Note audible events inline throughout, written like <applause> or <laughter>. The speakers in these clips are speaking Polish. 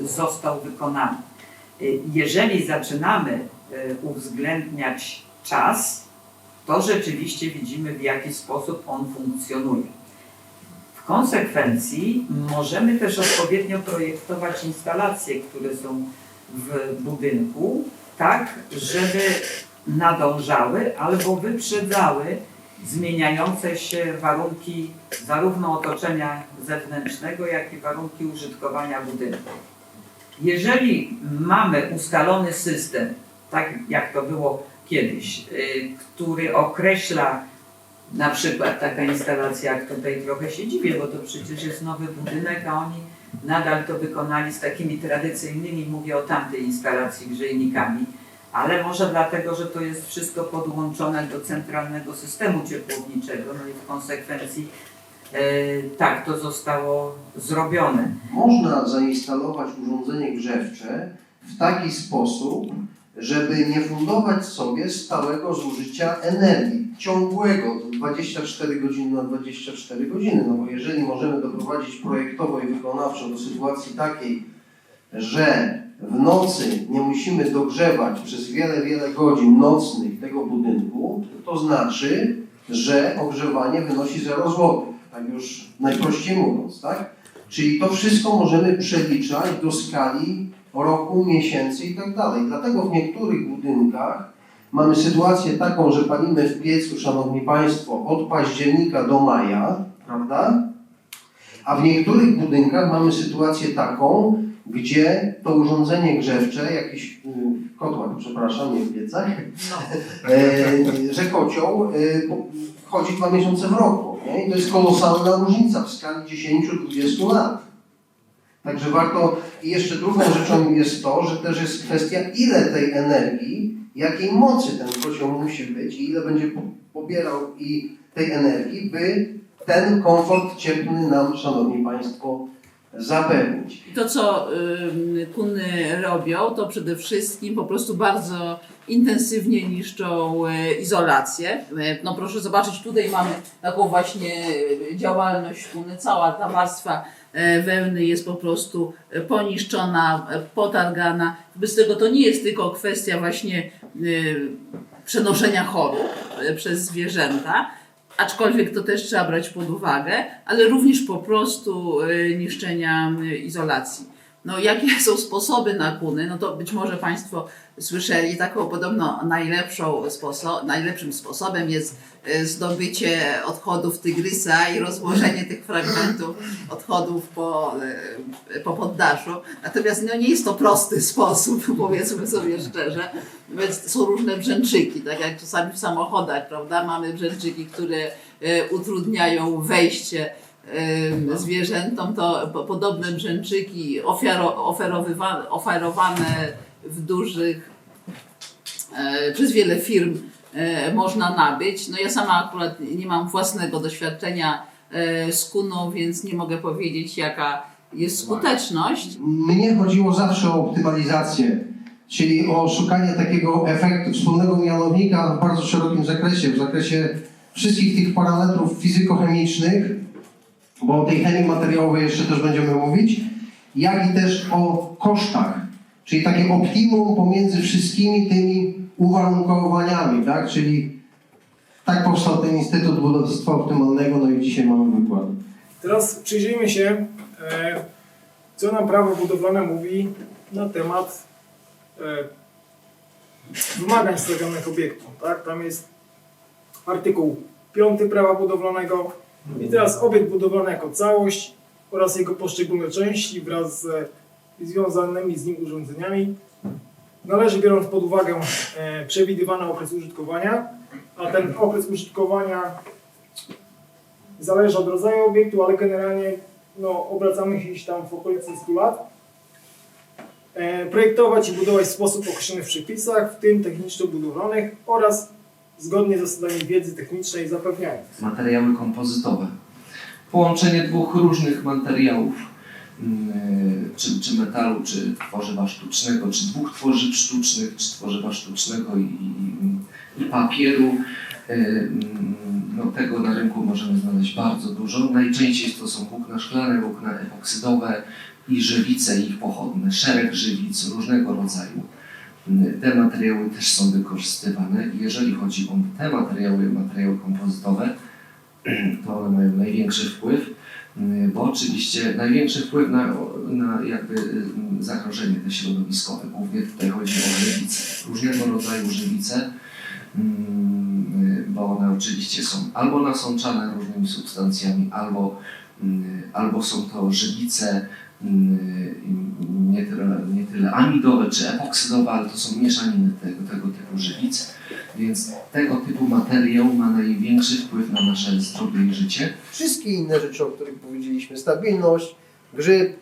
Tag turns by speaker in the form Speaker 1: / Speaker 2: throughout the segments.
Speaker 1: został wykonany. Y, Jeżeli zaczynamy y, uwzględniać czas, to rzeczywiście widzimy, w jaki sposób on funkcjonuje. W konsekwencji możemy też odpowiednio projektować instalacje, które są w budynku, tak, żeby nadążały albo wyprzedzały zmieniające się warunki zarówno otoczenia zewnętrznego, jak i warunki użytkowania budynku. Jeżeli mamy ustalony system, tak jak to było kiedyś, y, który określa na przykład taka instalacja, jak tutaj trochę się dziwię, bo to przecież jest nowy budynek, a oni nadal to wykonali z takimi tradycyjnymi, mówię o tamtej instalacji grzejnikami, ale może dlatego, że to jest wszystko podłączone do centralnego systemu ciepłowniczego, no i w konsekwencji e, tak to zostało zrobione.
Speaker 2: Można zainstalować urządzenie grzewcze w taki sposób, żeby nie fundować sobie stałego zużycia energii, ciągłego, to 24 godziny na 24 godziny. No bo jeżeli możemy doprowadzić projektowo i wykonawczo do sytuacji takiej, że w nocy nie musimy dogrzewać przez wiele, wiele godzin nocnych tego budynku, to znaczy, że ogrzewanie wynosi 0 zł. Tak już najprościej mówiąc, tak? Czyli to wszystko możemy przeliczać do skali roku, miesięcy i tak dalej. Dlatego w niektórych budynkach mamy sytuację taką, że palimy w piecu, Szanowni Państwo, od października do maja, prawda? A w niektórych budynkach mamy sytuację taką, gdzie to urządzenie grzewcze, jakiś kotłak, przepraszam, nie w piecach, <laughs> e, że kocioł e, chodzi dwa miesiące w roku. Nie? I to jest kolosalna różnica w skali 10-20 lat. Także warto. I jeszcze drugą rzeczą jest to, że też jest kwestia, ile tej energii, jakiej mocy ten kocioł musi być i ile będzie po- pobierał i tej energii, by ten komfort cieplny nam, Szanowni Państwo, zapewnić.
Speaker 3: To, co ym, kuny robią, to przede wszystkim po prostu bardzo intensywnie niszczą e, izolację. E, No proszę zobaczyć, tutaj mamy taką właśnie e, działalność kuny. Cała ta warstwa wełny jest po prostu poniszczona, potargana. Bez tego to nie jest tylko kwestia właśnie przenoszenia chorób przez zwierzęta, aczkolwiek to też trzeba brać pod uwagę, ale również po prostu y, niszczenia y, izolacji. No, jakie są sposoby na kuny? No to być może Państwo słyszeli, taką podobno najlepszą najlepszym sposobem jest y, zdobycie odchodów tygrysa i rozłożenie tych fragmentów odchodów po, y, po poddaszu. Natomiast no, nie jest to prosty <laughs> sposób, powiedzmy sobie szczerze. Więc są różne brzęczyki, tak jak czasami w samochodach, prawda? Mamy brzęczyki, które e, utrudniają wejście e, zwierzętom, to po- podobne brzęczyki ofiaro, oferowywa- oferowane w dużych e, przez wiele firm e, można nabyć. No ja sama akurat nie mam własnego doświadczenia e, z kuną, więc nie mogę powiedzieć jaka jest skuteczność.
Speaker 2: Mnie chodziło zawsze o optymalizację, czyli o szukanie takiego efektu, wspólnego mianownika w bardzo szerokim zakresie, w zakresie wszystkich tych parametrów fizykochemicznych, bo o tej chemii materiałowej jeszcze też będziemy mówić, jak i też o kosztach, czyli takie optimum pomiędzy wszystkimi tymi uwarunkowaniami, tak? Czyli tak powstał ten Instytut Budownictwa Optymalnego, no i dzisiaj mamy wykład.
Speaker 4: Teraz przyjrzyjmy się, e, co nam prawo budowlane mówi na temat e, wymagań stawionych obiektom. Tak? Tam jest artykuł 5 prawa budowlanego i teraz obiekt budowlany jako całość oraz jego poszczególne części wraz z związanymi z nim urządzeniami należy biorąc pod uwagę e, przewidywany okres użytkowania, a ten okres użytkowania Zależy od rodzaju obiektu, ale generalnie no, obracamy się tam w okolicy 100 lat. E, projektować i budować w sposób określony w przepisach, w tym techniczno-budowlanych oraz zgodnie z zasadami wiedzy technicznej zapewniają.
Speaker 5: materiały kompozytowe. Połączenie dwóch różnych materiałów, mm, czy, czy metalu, czy tworzywa sztucznego, czy dwóch tworzyw sztucznych, czy tworzywa sztucznego i, i, i papieru. Y, mm, No, tego na rynku możemy znaleźć bardzo dużo. Najczęściej to są włókna szklane, włókna epoksydowe, i żywice ich pochodne, szereg żywic różnego rodzaju. Te materiały też są wykorzystywane jeżeli chodzi o te materiały, materiały kompozytowe, <clears throat> to one mają największy wpływ, mm, bo oczywiście największy wpływ na, na jakby mm, zagrożenie te środowiskowe. Głównie tutaj chodzi o żywice, różnego rodzaju żywice, mm, bo one oczywiście są albo nasączane różnymi substancjami, albo, albo są to żywice nie tyle, nie tyle amidowe czy epoksydowe, ale to są mieszaniny tego, tego typu żywic. Więc tego typu materiał ma największy wpływ na nasze zdrowie i życie.
Speaker 2: Wszystkie inne rzeczy, o których powiedzieliśmy, stabilność, grzyb,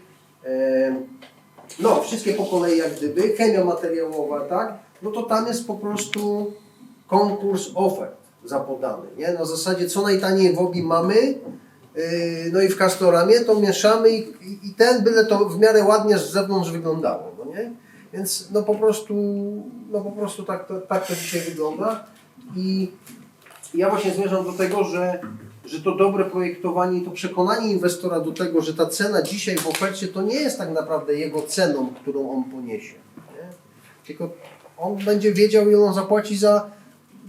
Speaker 2: no wszystkie po kolei jak gdyby, chemia materiałowa, tak? No to tam jest po prostu konkurs ofert zapodany, nie? Na zasadzie co najtaniej w obi mamy, no i w Castoramie to mieszamy i, i, i ten byle to w miarę ładnie z zewnątrz wyglądało, no nie? Więc no po prostu, no po prostu tak to, tak to dzisiaj wygląda i ja właśnie zmierzam do tego, że, że to dobre projektowanie i to przekonanie inwestora do tego, że ta cena dzisiaj w ofercie to nie jest tak naprawdę jego ceną, którą on poniesie. Nie? Tylko on będzie wiedział, ile on zapłaci za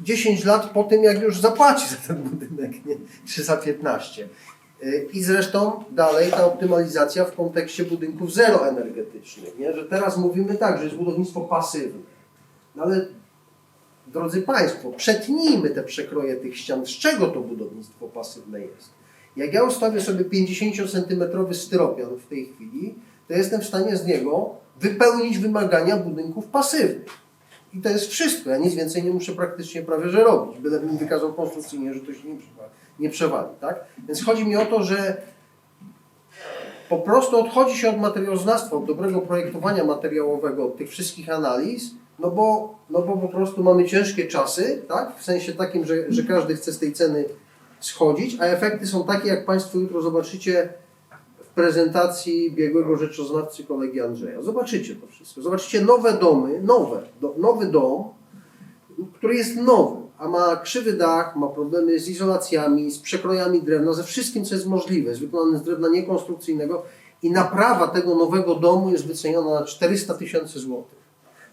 Speaker 2: 10 lat po tym, jak już zapłaci za ten budynek, nie? czy za 15. Y, I zresztą dalej ta optymalizacja w kontekście budynków zeroenergetycznych, nie? że teraz mówimy tak, że jest budownictwo pasywne. No ale drodzy Państwo, przetnijmy te przekroje tych ścian. Z czego to budownictwo pasywne jest? Jak ja ustawię sobie 50 cm styropian w tej chwili, to jestem w stanie z niego wypełnić wymagania budynków pasywnych. I to jest wszystko. Ja nic więcej nie muszę praktycznie prawie że robić. Byle mi wykazał konstrukcyjnie, że to się nie przewali. Nie przewali tak? Więc chodzi mi o to, że po prostu odchodzi się od materiałoznawstwa, od dobrego projektowania materiałowego, od tych wszystkich analiz, no bo, no bo po prostu mamy ciężkie czasy, tak? w sensie takim, że, że każdy chce z tej ceny schodzić, a efekty są takie, jak Państwo jutro zobaczycie w prezentacji biegłego rzeczoznawcy kolegi Andrzeja. Zobaczycie to wszystko. Zobaczycie nowe domy, nowe, do, nowy dom, który jest nowy, a ma krzywy dach, ma problemy z izolacjami, z przekrojami drewna, ze wszystkim, co jest możliwe. Jest wykonany z drewna niekonstrukcyjnego i naprawa tego nowego domu jest wyceniona na 400 tysięcy złotych.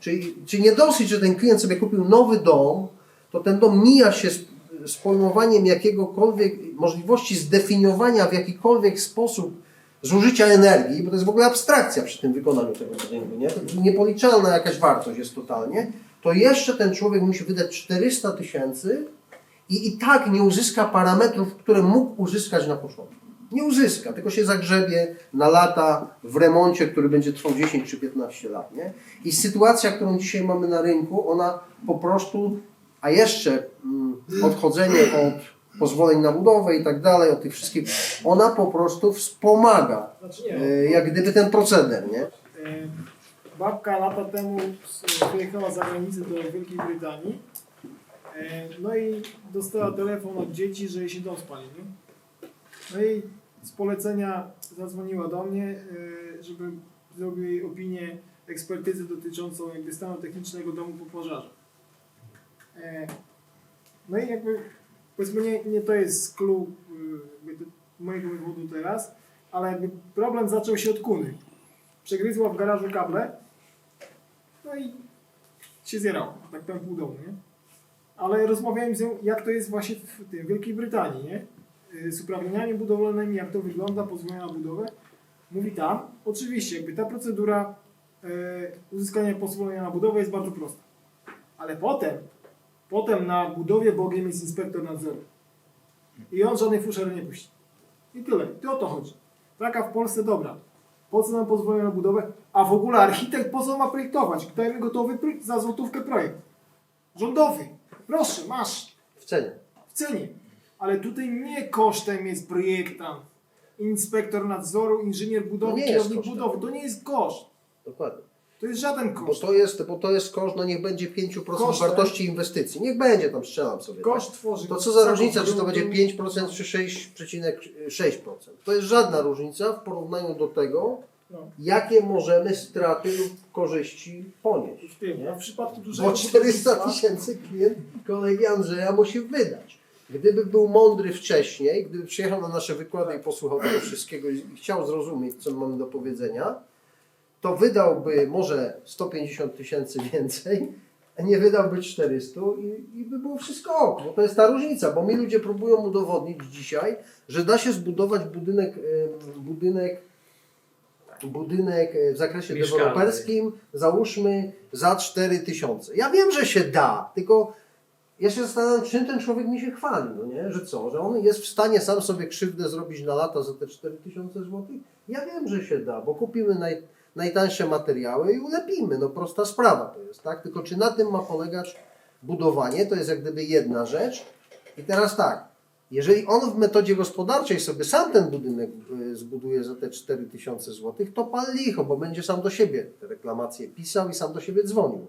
Speaker 2: Czyli, czyli nie dosyć, że ten klient sobie kupił nowy dom, to ten dom mija się z, z pojmowaniem jakiegokolwiek, możliwości zdefiniowania w jakikolwiek sposób zużycia energii, bo to jest w ogóle abstrakcja przy tym wykonaniu tego budynku, nie? To niepoliczalna jakaś wartość jest totalnie, to jeszcze ten człowiek musi wydać 400 tysięcy i i tak nie uzyska parametrów, które mógł uzyskać na początku. Nie uzyska, tylko się zagrzebie na lata w remoncie, który będzie trwał 10 czy 15 lat. Nie? I sytuacja, którą dzisiaj mamy na rynku, ona po prostu, a jeszcze mm, odchodzenie od pozwoleń na budowę i tak dalej, od tych wszystkich, ona po prostu wspomaga
Speaker 4: Znaczy
Speaker 2: e, jak gdyby ten proceder. Nie?
Speaker 4: Babka lata temu wyjechała za granicę do Wielkiej Brytanii. E, No i dostała telefon od dzieci, że jej się dom spali. Nie? No i z polecenia zadzwoniła do mnie, e, żebym zrobił jej opinię, ekspertyzę dotyczącą jakby stanu technicznego domu po pożarze. E, No i jakby powiedzmy nie, nie to jest do mojego wywodu teraz, ale problem zaczął się od kuny przegryzła w garażu kable, no i się zjerało, tak powiem pół domu, nie? Ale rozmawiałem z nią, jak to jest właśnie w tej Wielkiej Brytanii, nie? Y, Z uprawnieniami budowlanymi, jak to wygląda, pozwolenia na budowę. Mówi tam, oczywiście, jakby ta procedura e, uzyskania pozwolenia na budowę jest bardzo prosta. Ale potem, potem na budowie bogiem jest inspektor nadzoru. I on żadnej fuszery nie puści. I tyle. I o to chodzi. Taka w Polsce dobra. Po co nam pozwolenie na budowę? A w ogóle architekt po co ma projektować? Dajmy gotowy pro- za złotówkę projekt. Rządowy. Proszę, masz.
Speaker 2: W cenie.
Speaker 4: W cenie. Ale tutaj nie kosztem jest projektant, inspektor nadzoru, inżynier budowy,
Speaker 2: No
Speaker 4: kierownik budowy. To nie jest koszt.
Speaker 2: Dokładnie.
Speaker 4: To jest żaden
Speaker 2: Bo
Speaker 4: koszt.
Speaker 2: to jest, bo to jest koszt, no niech będzie 5%
Speaker 4: Kosztem.
Speaker 2: wartości inwestycji. Niech będzie tam, strzelam sobie.
Speaker 4: Koszt tworzy.
Speaker 2: Tak? To co za różnica, czy to będzie 5% czy 6,6%? To jest żadna różnica w porównaniu do tego,
Speaker 4: No.
Speaker 2: jakie możemy straty lub korzyści ponieść.
Speaker 4: W tym. W przypadku dużego
Speaker 2: Bo 400
Speaker 4: budownictwa-
Speaker 2: tysięcy klient kolegi Andrzeja musi wydać. gdyby był mądry wcześniej, gdyby przyjechał na nasze wykłady i posłuchał tego wszystkiego i chciał zrozumieć, co mamy do powiedzenia, to wydałby może 150 tysięcy więcej, a nie wydałby 400 i, i by było wszystko ok. Bo to jest ta różnica, bo mi ludzie próbują udowodnić dzisiaj, że da się zbudować budynek, budynek, budynek e, w zakresie
Speaker 6: Mieszkalny.
Speaker 2: deweloperskim, załóżmy za 4 tysiące. Ja wiem, że się da, tylko ja się zastanawiam, czym ten człowiek mi się chwali, no nie? Że co, że on jest w stanie sam sobie krzywdę zrobić na lata za te 4000 zł? Ja wiem, że się da, bo kupimy naj, najtańsze materiały i ulepimy, no prosta sprawa to jest, tak? Tylko czy na tym ma polegać budowanie, to jest jak gdyby jedna rzecz. I teraz tak, jeżeli on w metodzie gospodarczej sobie sam ten budynek y, zbuduje za te 4000 zł, to pal licho, bo będzie sam do siebie te reklamacje pisał i sam do siebie dzwonił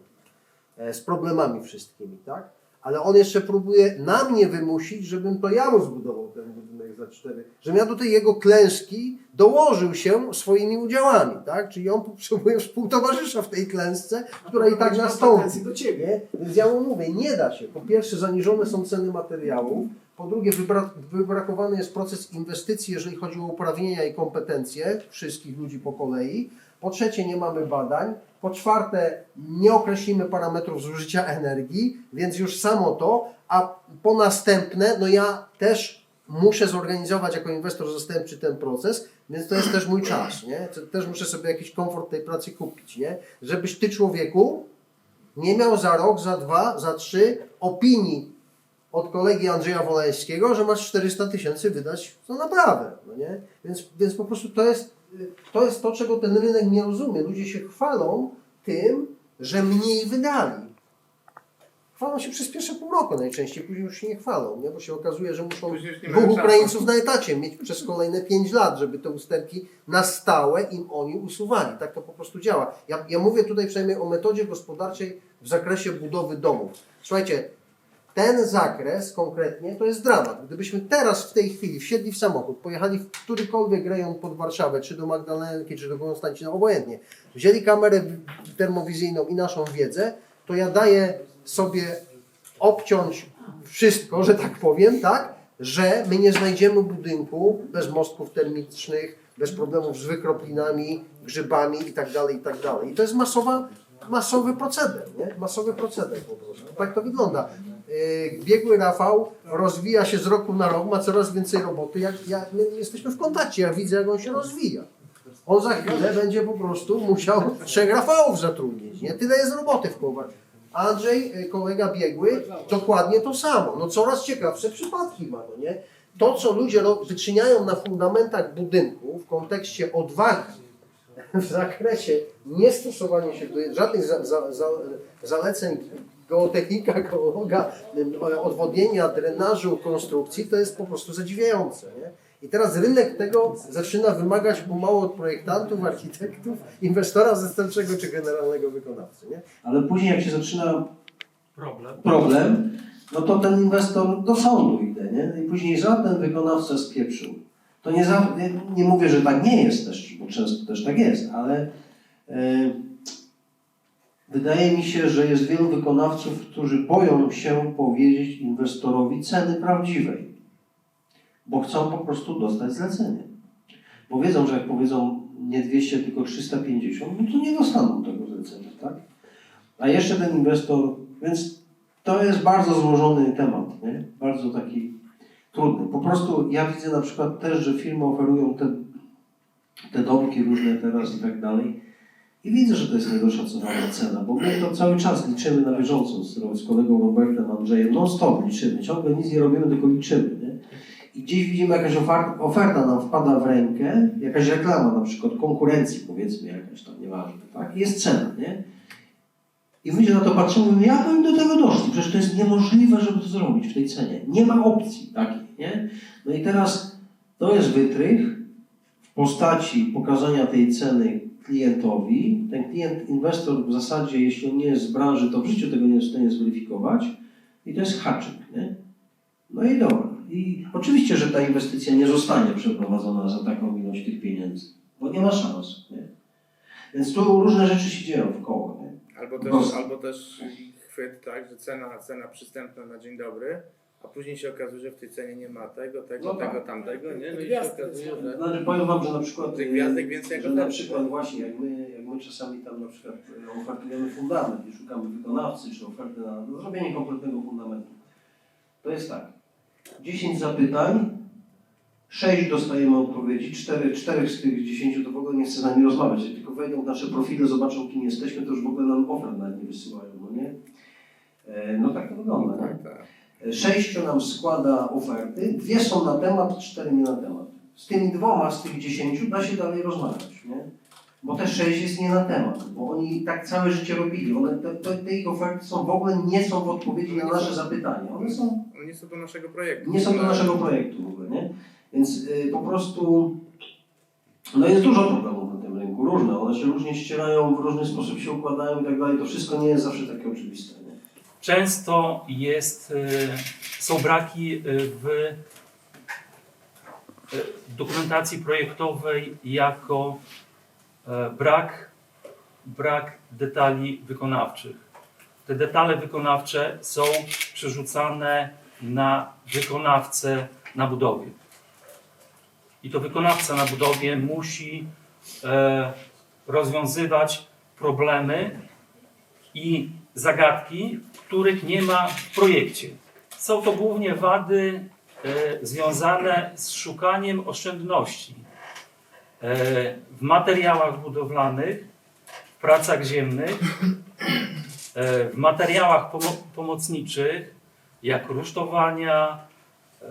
Speaker 2: e, z problemami wszystkimi, tak? Ale on jeszcze próbuje na mnie wymusić, żebym to ja mu zbudował ten budynek za cztery. Żebym ja do tej jego klęski dołożył się swoimi udziałami, tak? Czyli on potrzebuje współtowarzysza w tej klęsce, która i tak nastąpi.
Speaker 4: do ciebie.
Speaker 2: Więc ja mu mówię, nie da się. Po pierwsze, zaniżone są ceny materiałów. Po drugie, wybra- wybrakowany jest proces inwestycji, jeżeli chodzi o uprawnienia i kompetencje wszystkich ludzi po kolei. Po trzecie, nie mamy badań. Po czwarte, nie określimy parametrów zużycia energii, więc już samo to. A po następne, no ja też muszę zorganizować jako inwestor zastępczy ten proces, więc to jest też mój czas, nie? Też muszę sobie jakiś komfort tej pracy kupić, nie? Żebyś ty człowieku nie miał za rok, za dwa, za trzy opinii od kolegi Andrzeja Wolańskiego, że masz 400 tysięcy wydać za naprawę, no nie? Więc, więc po prostu to jest, to jest to, czego ten rynek nie rozumie. Ludzie się chwalą tym, że mniej wydali. Chwalą się przez pierwsze pół roku najczęściej, później już się nie chwalą, nie? bo się okazuje, że muszą dwóch. Ukraińców na etacie mieć przez kolejne 5 lat, żeby te usterki na stałe im oni usuwali. Tak to po prostu działa. Ja, ja mówię tutaj przynajmniej o metodzie gospodarczej w zakresie budowy domów. Słuchajcie, ten zakres konkretnie to jest dramat. Gdybyśmy teraz w tej chwili wsiedli w samochód, pojechali w którykolwiek rejon pod Warszawę, czy do Magdalenki, czy do Konstancina, obojętnie, wzięli kamerę termowizyjną i naszą wiedzę, to ja daję sobie obciąć wszystko, że tak powiem, tak, że my nie znajdziemy budynku bez mostków termicznych, bez problemów z wykroplinami, grzybami i tak dalej, i tak. I to jest masowa, masowy proceder, nie? Masowy proceder po prostu. Tak to wygląda. Yy, Biegły Rafał rozwija się z roku na rok, ma coraz więcej roboty. Jak my jesteśmy w kontakcie, ja widzę, jak on się rozwija. On za chwilę będzie po prostu musiał trzech Rafałów zatrudnić. Nie? Tyle jest roboty w koło. Andrzej, y, kolega biegły, dokładnie to samo. No coraz ciekawsze przypadki ma, no nie? To, co ludzie wyczyniają na fundamentach budynku w kontekście odwagi, <laughs> w zakresie niestosowania się do żadnych za, za, za, zaleceń geotechnika, <laughs> geologa, y, odwodnienia, drenażu, konstrukcji, to jest po prostu zadziwiające. Nie? I teraz rynek tego zaczyna wymagać pomału od projektantów, architektów, inwestora zastępczego czy generalnego wykonawcy. Nie?
Speaker 7: Ale później jak się zaczyna
Speaker 6: Problem.
Speaker 7: problem, no to ten inwestor do sądu idzie, nie? I później żaden wykonawca spieprzył. To nie, za, nie, nie mówię, że tak nie jest też, bo często też tak jest, ale e, wydaje mi się, że jest wielu wykonawców, którzy boją się powiedzieć inwestorowi ceny prawdziwej, bo chcą po prostu dostać zlecenie. Bo wiedzą, że jak powiedzą nie 200, tylko 350, no to nie dostaną tego zlecenia, tak? A jeszcze ten inwestor, więc to jest bardzo złożony temat, nie? Bardzo taki trudny. Po prostu ja widzę na przykład też, że firmy oferują te, te domki różne teraz i tak dalej. I widzę, że to jest niedoszacowana cena, bo my to cały czas liczymy na bieżąco z, z kolegą Robertem, Andrzejem, non stop liczymy, ciągle nic nie robimy, tylko liczymy. Nie? I gdzieś widzimy jakaś oferta, oferta nam wpada w rękę, jakaś reklama na przykład konkurencji powiedzmy jakaś tam, nieważne, tak? Jest cena, nie? I się na to patrzymy, mówimy, jak oni do tego doszli? Przecież to jest niemożliwe, żeby to zrobić w tej cenie. Nie ma opcji takiej, nie? No i teraz to jest wytrych w postaci pokazania tej ceny klientowi. Ten klient, inwestor w zasadzie, jeśli on nie jest z branży, to w życiu tego nie jest w stanie zweryfikować. I to jest haczyk, nie? No i dobra. I oczywiście, że ta inwestycja nie zostanie przeprowadzona za taką ilość tych pieniędzy, bo nie ma szans, nie? Więc tu różne rzeczy się dzieją w koło, nie?
Speaker 6: Albo
Speaker 7: Bo-
Speaker 6: też, albo też chwyt, tak, że cena, cena przystępna na dzień dobry, a później się okazuje, że w tej cenie nie ma tego, tego,
Speaker 7: No tak.
Speaker 6: tego, tamtego, nie? No i się okazuje, że
Speaker 7: Znaczy powiem Wam, że na przykład,
Speaker 6: tych gwiazdek więcej
Speaker 7: że na przykład właśnie jak my, jak my czasami tam na przykład e, ofertujemy fundament i szukamy wykonawcy czy oferty na, na zrobienie kompletnego fundamentu, to jest tak, 10 zapytań, 6 dostajemy odpowiedzi, 4, 4 z tych 10 to w ogóle nie chce z nami rozmawiać, jak tylko wejdą w nasze profile, zobaczą kim jesteśmy, to już w ogóle nam ofert nawet nie wysyłają, no nie? E, No tak to wygląda, tak?
Speaker 6: Tak, tak.
Speaker 7: Sześciu nam składa oferty, dwie są na temat, cztery nie na temat. Z tymi dwoma z tych dziesięciu da się dalej rozmawiać, nie? Bo te sześć jest nie na temat, bo oni tak całe życie robili. One, te, te, te ich oferty są w ogóle nie są w odpowiedzi na nasze zapytania. One są,
Speaker 6: nie są do naszego projektu.
Speaker 7: nie są do naszego projektu w ogóle, nie? Więc y, po prostu no jest dużo problemów na tym rynku, różne. One się różnie ścierają, w różny sposób się układają i tak dalej. To wszystko nie jest zawsze takie oczywiste, nie?
Speaker 8: Często jest, y, są braki y, w dokumentacji projektowej jako e, brak, brak detali wykonawczych. Te detale wykonawcze są przerzucane na wykonawcę na budowie. I to wykonawca na budowie musi e, rozwiązywać problemy i zagadki, których nie ma w projekcie. Są to głównie wady e, związane z szukaniem oszczędności e, w materiałach budowlanych, w pracach ziemnych, e, w materiałach pomo- pomocniczych, jak rusztowania, e,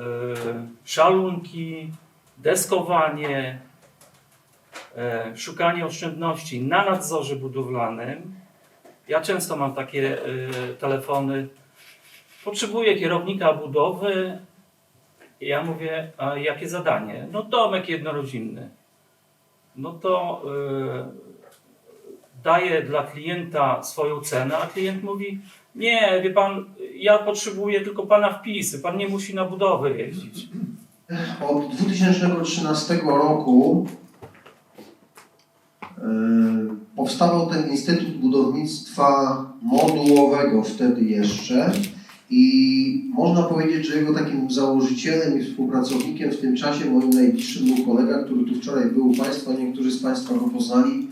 Speaker 8: szalunki, deskowanie, e, szukanie oszczędności na nadzorze budowlanym. Ja często mam takie y, telefony. Potrzebuję kierownika budowy. Ja mówię, a jakie zadanie? No domek jednorodzinny. No to y, daję dla klienta swoją cenę, a klient mówi, nie, wie pan, ja potrzebuję tylko pana wpisy, pan nie musi na budowę jeździć.
Speaker 2: Od 2013 roku e, powstawał ten Instytut Budownictwa Modułowego wtedy jeszcze i można powiedzieć, że jego takim założycielem i współpracownikiem w tym czasie, moim najbliższym był kolega, który tu wczoraj był u Państwa, niektórzy z Państwa go poznali,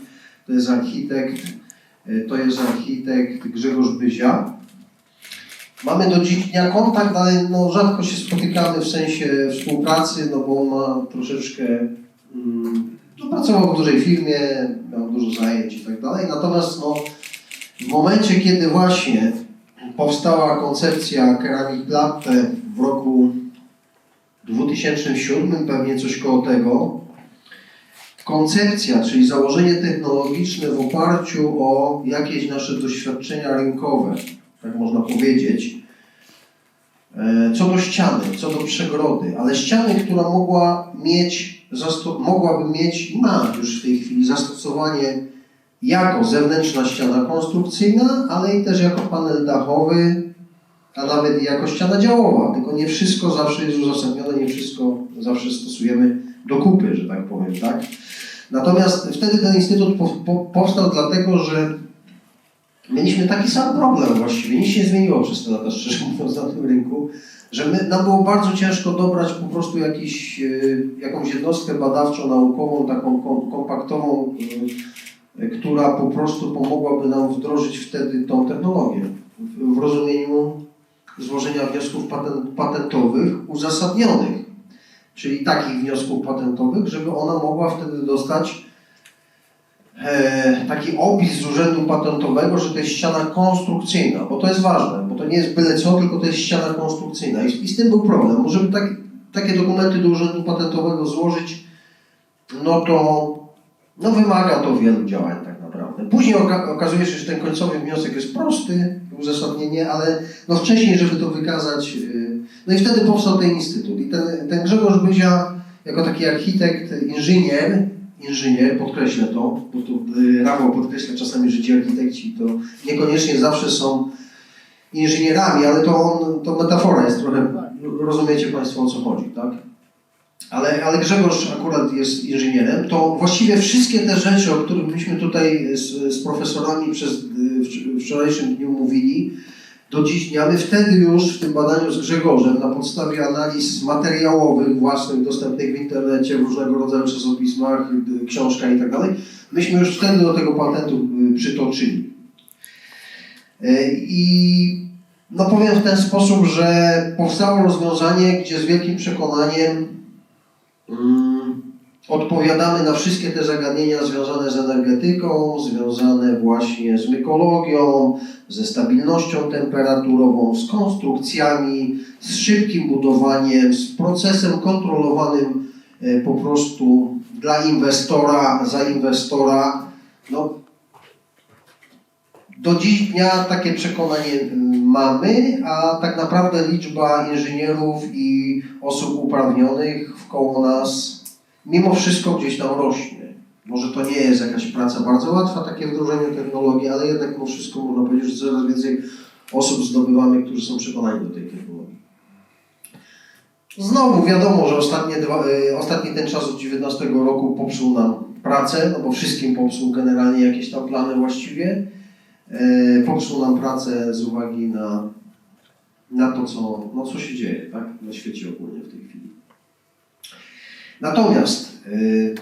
Speaker 2: to jest architekt, to jest architekt Grzegorz Byzia. Mamy do dziś dnia kontakt, ale no, rzadko się spotykamy w sensie współpracy, no bo on ma troszeczkę, mm, no, pracował w dużej firmie, miał dużo zajęć i tak dalej. Natomiast no, w momencie, kiedy właśnie powstała koncepcja Keramik Latte w roku 2007, pewnie coś koło tego, koncepcja, czyli założenie technologiczne w oparciu o jakieś nasze doświadczenia rynkowe, tak można powiedzieć, E, co do ściany, co do przegrody, ale ściany, która mogła mieć, mogłaby mieć i ma już w tej chwili zastosowanie jako zewnętrzna ściana konstrukcyjna, ale i też jako panel dachowy, a nawet jako ściana działowa. Tylko nie wszystko zawsze jest uzasadnione, nie wszystko zawsze stosujemy do kupy, że tak powiem, tak? Natomiast wtedy ten instytut po, po, powstał dlatego, że mieliśmy taki sam problem właściwie, nic się nie zmieniło przez te lata, <laughs> szczerze mówiąc, na tym rynku, że my, nam było bardzo ciężko dobrać po prostu jakiś, e, jakąś jednostkę badawczą, naukową, taką kom, kompaktową, e, która po prostu pomogłaby nam wdrożyć wtedy tą technologię w rozumieniu złożenia wniosków patent, patentowych uzasadnionych, czyli takich wniosków patentowych, żeby ona mogła wtedy dostać e, taki opis z urzędu patentowego, że to jest ściana konstrukcyjna, bo to jest ważne, bo to nie jest byle co, tylko to jest ściana konstrukcyjna. I, z tym był problem. Możemy tak, takie dokumenty do urzędu patentowego złożyć, no to no wymaga to wielu działań tak naprawdę. Później oka- okazuje się, że ten końcowy wniosek jest prosty, uzasadnienie, ale no wcześniej, żeby to wykazać, yy, no i wtedy powstał ten instytut. I ten, ten Grzegorz Byzia, jako taki architekt, inżynier, inżynier, podkreślę to, bo tu y, Rafał podkreśla czasami, że ci architekci to niekoniecznie zawsze są inżynierami, ale to, on, to metafora jest trochę, rozumiecie Państwo o co chodzi, tak? Ale, ale Grzegorz akurat jest inżynierem, to właściwie wszystkie te rzeczy, o których myśmy tutaj z, z profesorami przez y, wcz- wczorajszym dniu mówili, do dziś dnia. My wtedy już w tym badaniu z Grzegorzem na podstawie analiz materiałowych, własnych, dostępnych w internecie, w różnego rodzaju czasopismach, książkach i tak myśmy już wtedy do tego patentu y, przytoczyli. Y, I no powiem w ten sposób, że powstało rozwiązanie, gdzie z wielkim przekonaniem mm, odpowiadamy na wszystkie te zagadnienia związane z energetyką, związane właśnie z mykologią, ze stabilnością temperaturową, z konstrukcjami, z szybkim budowaniem, z procesem kontrolowanym e, po prostu dla inwestora, za inwestora. No, do dziś dnia takie przekonanie mamy, a tak naprawdę liczba inżynierów i osób uprawnionych wkoło nas mimo wszystko gdzieś tam rośnie. Może to nie jest jakaś praca bardzo łatwa, takie wdrożenie technologii, ale jednak mimo wszystko można powiedzieć, że coraz więcej osób zdobywamy, którzy są przekonani do tej technologii. Znowu wiadomo, że ostatnie dwa, y, ostatni ten czas od 19 roku popsuł nam pracę, no bo wszystkim popsuł generalnie jakieś tam plany właściwie. E, popsuł nam pracę z uwagi na, na to, co, no, co się dzieje tak? na świecie ogólnie w tej chwili. Natomiast y,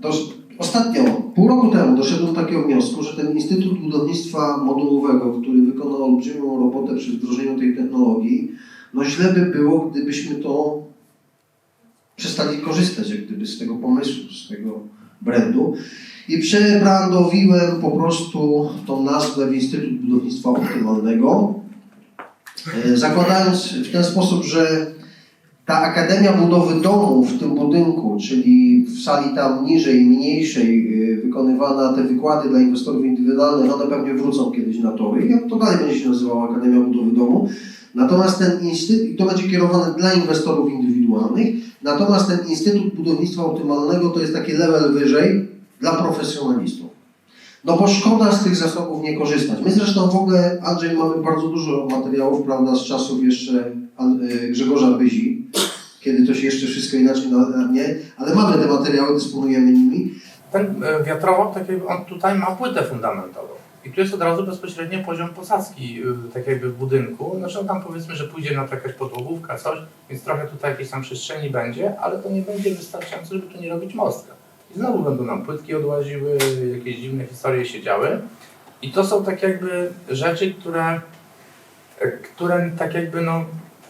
Speaker 2: dos- ostatnio, pół roku temu doszedłem do takiego wniosku, że ten Instytut Budownictwa Modułowego, który wykonał olbrzymią robotę przy wdrożeniu tej technologii, no źle by było, gdybyśmy to przestali korzystać, jak gdyby z tego pomysłu, z tego brandu. I przebrandowiłem po prostu tą nazwę w Instytut Budownictwa Optymalnego, e, zakładając w ten sposób, że ta Akademia Budowy Domu w tym budynku, czyli w sali tam niżej, mniejszej, y, wykonywana te wykłady dla inwestorów indywidualnych, one pewnie wrócą kiedyś na tory. I to dalej będzie się nazywało Akademia Budowy Domu. Natomiast ten instytut, to będzie kierowane dla inwestorów indywidualnych, natomiast ten Instytut Budownictwa Optymalnego to jest taki level wyżej dla profesjonalistów. No bo szkoda z tych zasobów nie korzystać. My zresztą w ogóle, Andrzej, mamy bardzo dużo materiałów, prawda, z czasów jeszcze y, Grzegorza Byzi, kiedy to się jeszcze wszystko inaczej na nie, ale mamy te materiały, dysponujemy nimi.
Speaker 9: Ten e, wiatrowok, tak jakby on tutaj ma płytę fundamentową. I tu jest od razu bezpośrednio poziom posadzki, y, tak jakby w budynku. Znaczy on tam powiedzmy, że pójdzie na to jakaś podłogówka, coś, więc trochę tutaj jakiejś tam przestrzeni będzie, ale to nie będzie wystarczające, żeby tu nie robić mostka. Znowu będą nam płytki odłaziły, jakieś dziwne historie się działy. I to są tak jakby rzeczy, które, które tak jakby no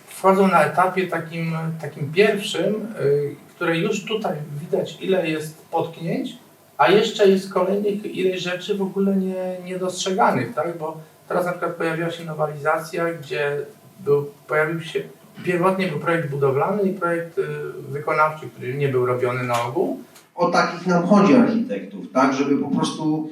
Speaker 9: wchodzą na etapie takim, takim pierwszym, y, które już tutaj widać ile jest potknięć, a jeszcze jest kolejnych ileś rzeczy w ogóle nie, niedostrzeganych, tak? Bo teraz na przykład pojawiła się nowelizacja, gdzie był, pojawił się, pierwotnie był projekt budowlany i projekt y, wykonawczy, który nie był robiony na ogół.
Speaker 2: O takich nam chodzi architektów, tak, żeby po prostu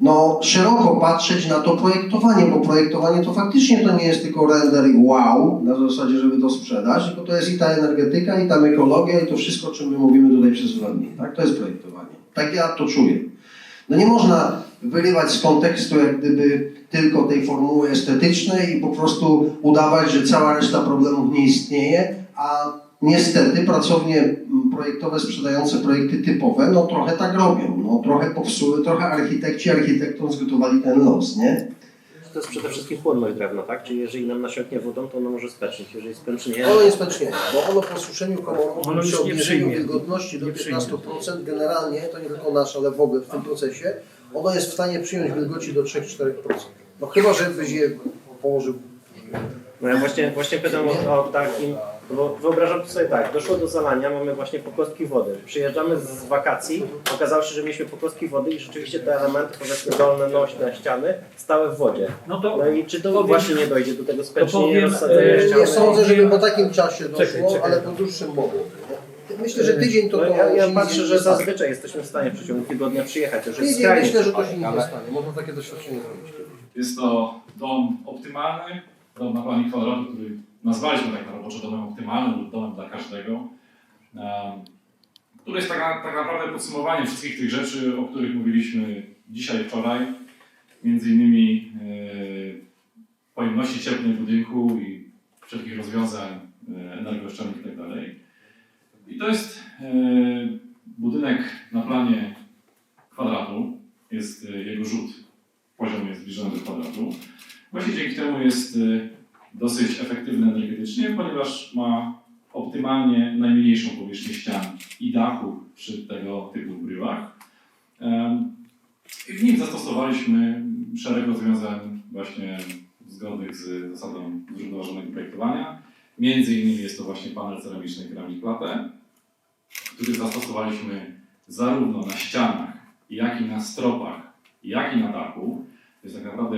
Speaker 2: no, szeroko patrzeć na to projektowanie, bo projektowanie to faktycznie to nie jest tylko render i wow, na zasadzie, żeby to sprzedać, tylko to jest i ta energetyka, i ta ekologia, i to wszystko, o czym my mówimy tutaj przez dwa dni, tak, to jest projektowanie. Tak ja to czuję. No nie można wyrywać z kontekstu jak gdyby tylko tej formuły estetycznej i po prostu udawać, że cała reszta problemów nie istnieje, a niestety pracownie projektowe sprzedające projekty typowe, no trochę tak robią, no trochę popsuły, trochę architekci architektom zgotowali ten los, nie?
Speaker 10: To jest przede wszystkim płynność drewna, tak? Czyli jeżeli nam nasiąknie wodą, to ono może specznić. Jeżeli spęcznie,
Speaker 2: Ono jest pęcznienie, bo ono po suszeniu komorowym
Speaker 8: Ono
Speaker 2: przy
Speaker 8: nie
Speaker 2: obniżeniu wilgotności do
Speaker 8: Nie przyjmie.
Speaker 2: 15% generalnie, to nie tylko nasz, ale w ogóle w tym procesie, ono jest w stanie przyjąć wilgoci do 3-4%. No chyba, że byś je położył
Speaker 10: no ja właśnie, właśnie pytam o, o takim, bo wyobrażam sobie tak, doszło do zalania, mamy właśnie pokostki wody. Przyjeżdżamy z wakacji, okazało się, że mieliśmy pokostki wody i rzeczywiście te elementy, powiedzmy dolne, nośne, ściany, stały w wodzie.
Speaker 8: No to
Speaker 10: No i czy to
Speaker 8: powiem-
Speaker 10: właśnie nie dojdzie do tego
Speaker 8: powiem,
Speaker 10: rozsadzenia
Speaker 8: e,
Speaker 10: ściany?
Speaker 2: Nie sądzę, żeby po takim czasie doszło,
Speaker 8: Czekaj, czekaj.
Speaker 2: ale po dłuższym mogło. Myślę, że tydzień to
Speaker 10: No, ja, ja patrzę, że zazwyczaj jesteśmy w stanie w przeciągu tygodnia przyjechać, to już jest
Speaker 2: Tydzień myślę, że to się nie
Speaker 10: ale-
Speaker 2: stanie. Można takie doświadczenie zrobić.
Speaker 11: Jest to dom optymalny, dom na planie kwadratu, który nazwaliśmy tak na roboczo domem optymalnym lub domem dla każdego, em, który jest tak, tak naprawdę podsumowaniem wszystkich tych rzeczy, o których mówiliśmy dzisiaj, wczoraj. Między innymi e, pojemności cieplnej budynku i wszelkich rozwiązań e, energooszczędnych itd. I to jest e, budynek na planie kwadratu, jest jego rzut poziom jest zbliżony do kwadratu. Właśnie dzięki temu jest dosyć efektywny energetycznie, ponieważ ma optymalnie najmniejszą powierzchnię ścian i dachu przy tego typu I w nim zastosowaliśmy szereg rozwiązań właśnie zgodnych z zasadą zrównoważonego projektowania. Między innymi jest to właśnie panel ceramiczny Keramik który zastosowaliśmy zarówno na ścianach, jak i na stropach, jak i na dachu. Jest tak naprawdę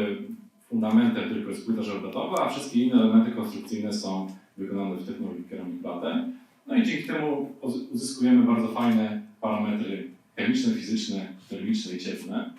Speaker 11: fundamentem tylko jest płyta żelbetowa, a wszystkie inne elementy konstrukcyjne są wykonane w technologii Keramik. No i dzięki temu uz- uzyskujemy bardzo fajne parametry chemiczne, fizyczne, termiczne i cieplne.